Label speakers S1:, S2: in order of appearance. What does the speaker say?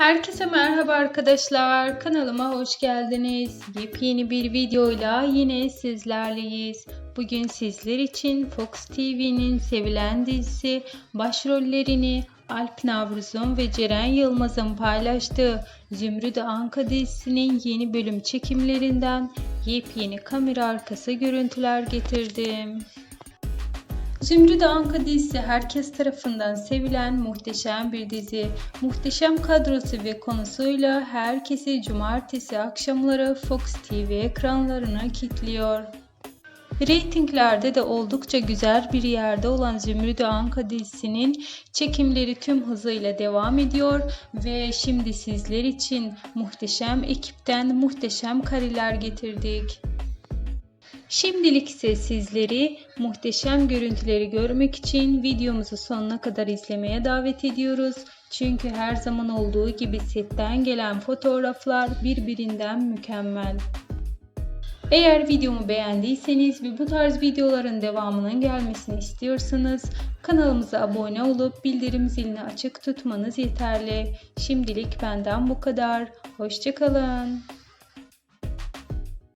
S1: Herkese merhaba arkadaşlar. Kanalıma hoş geldiniz. Yepyeni bir videoyla yine sizlerleyiz. Bugün sizler için Fox TV'nin sevilen dizisi başrollerini Alp Navruz'un ve Ceren Yılmaz'ın paylaştığı Zümrüt Anka dizisinin yeni bölüm çekimlerinden yepyeni kamera arkası görüntüler getirdim. Zümrüt Anka dizisi herkes tarafından sevilen muhteşem bir dizi. Muhteşem kadrosu ve konusuyla herkesi cumartesi akşamları Fox TV ekranlarına kilitliyor. Reytinglerde de oldukça güzel bir yerde olan Zümrüt Anka dizisinin çekimleri tüm hızıyla devam ediyor ve şimdi sizler için muhteşem ekipten muhteşem kareler getirdik. Şimdilik ise sizleri muhteşem görüntüleri görmek için videomuzu sonuna kadar izlemeye davet ediyoruz. Çünkü her zaman olduğu gibi setten gelen fotoğraflar birbirinden mükemmel. Eğer videomu beğendiyseniz ve bu tarz videoların devamının gelmesini istiyorsanız kanalımıza abone olup bildirim zilini açık tutmanız yeterli. Şimdilik benden bu kadar. Hoşçakalın.